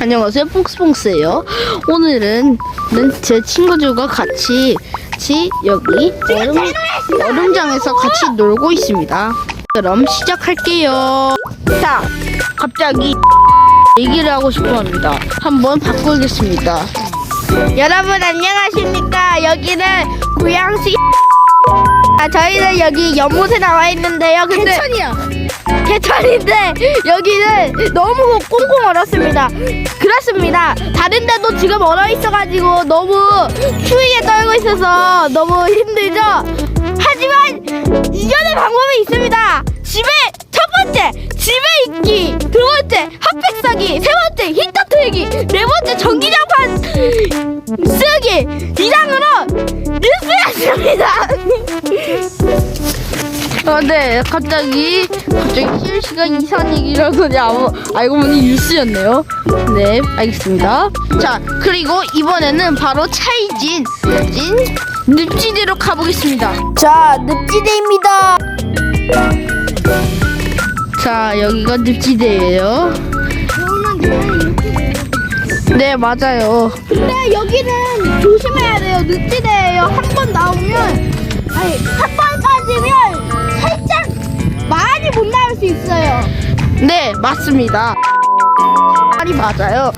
안녕하세요. 퐁스퐁스예요. 오늘은 는제 친구들과 같이 여기 얼음, 얼음장에서 같이 놀고 있습니다. 그럼 시작할게요. 자 갑자기 얘기를 하고 싶어 합니다. 한번 바꾸겠습니다. 여러분 안녕하십니까? 여기는 고양시 아 저희는 여기 연못에 나와 있는데요 근데 천이야. 개천인데 여기는 너무 꽁꽁 얼었습니다. 그렇습니다. 다른 데도 지금 얼어 있어가지고 너무 추위에 떨고 있어서 너무 힘들죠. 하지만 이겨낼 방법이 있습니다. 집에 첫 번째 집에 있기, 두 번째 핫팩 사기, 세 번째 히터 틀기, 네 번째 전기장판 쓰기 이상으로 뉴스였습니다. 아, 네, 갑자기, 갑자기 실시간 이상 얘기라더니 아무, 알고 보니 뉴스였네요. 네, 알겠습니다. 자, 그리고 이번에는 바로 차이진, 진, 늪지대로 가보겠습니다. 자, 늪지대입니다. 자, 여기가 늪지대예요. 네, 맞아요. 근데 여기는 조심해야 돼요. 늪지대예요. 한 번 나오면 아니 한 번 빠지면 살짝 많이 못 나올 수 있어요. 네, 맞습니다. 말이 맞아요.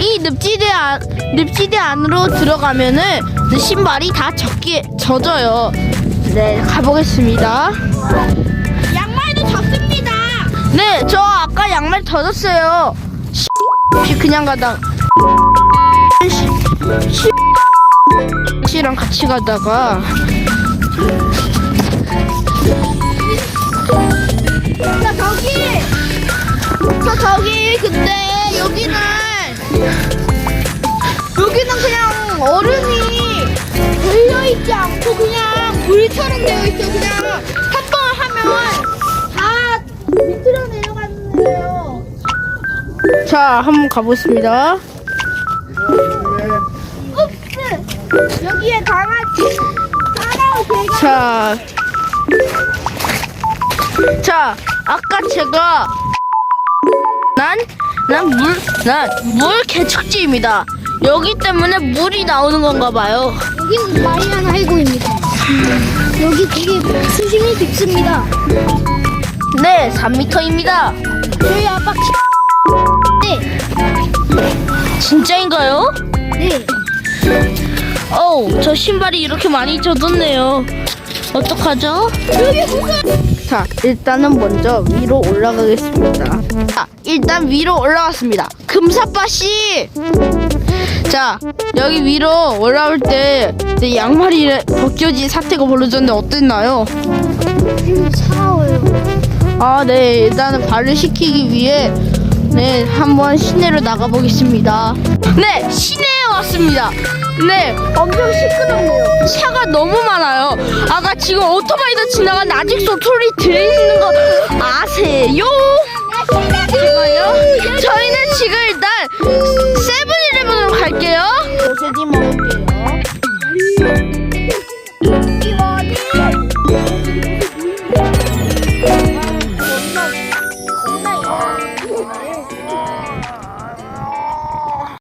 이 늪지대 안, 늪지대 안으로 들어가면은 그 신발이 다 젖게 젖어요. 네, 가보겠습니다. 젖습니다. 네, 저 아까 양말 젖었어요. 씨, 그냥 가다. 씨, 씨, 씨랑 같이 가다가 자 저기 자 저기 근데 여기는 여기는 그냥 얼음이 걸려 있지 않고 그냥 물처럼 되어 있어. 그냥 한 번 하면 자, 한번 가보겠습니다. 여기에 강아지 자, 자, 아까 제가 난, 난 물, 난 물 개척지입니다. 여기 때문에 물이 나오는 건가 봐요. 여기는 마리아나 해구입니다. 여기 되게 수심이 깊습니다. 네, 3m입니다. 저희 아빠 네, 진짜인가요? 네. 어우, 저 신발이 이렇게 많이 젖었네요. 어떡하죠? 여기 자, 일단은 먼저 위로 올라가겠습니다. 자, 일단 위로 올라갔습니다. 금사빠 씨! 자, 여기 위로 올라올 때 내 양말이 벗겨진 사태가 벌어졌는데 어땠나요? 좀 차가워요. 아, 네. 일단은 발을 식히기 위해 네, 한번 시내로 나가보겠습니다. 네, 시내에 왔습니다. 네, 엄청 시끄럽네요. 차가 너무 많아요. 아까 지금 오토바이도 지나갔는데 아직도 소리 들리는 거 아세요? 제가요? 저희는 지금 일단 세븐일레븐으로 갈게요.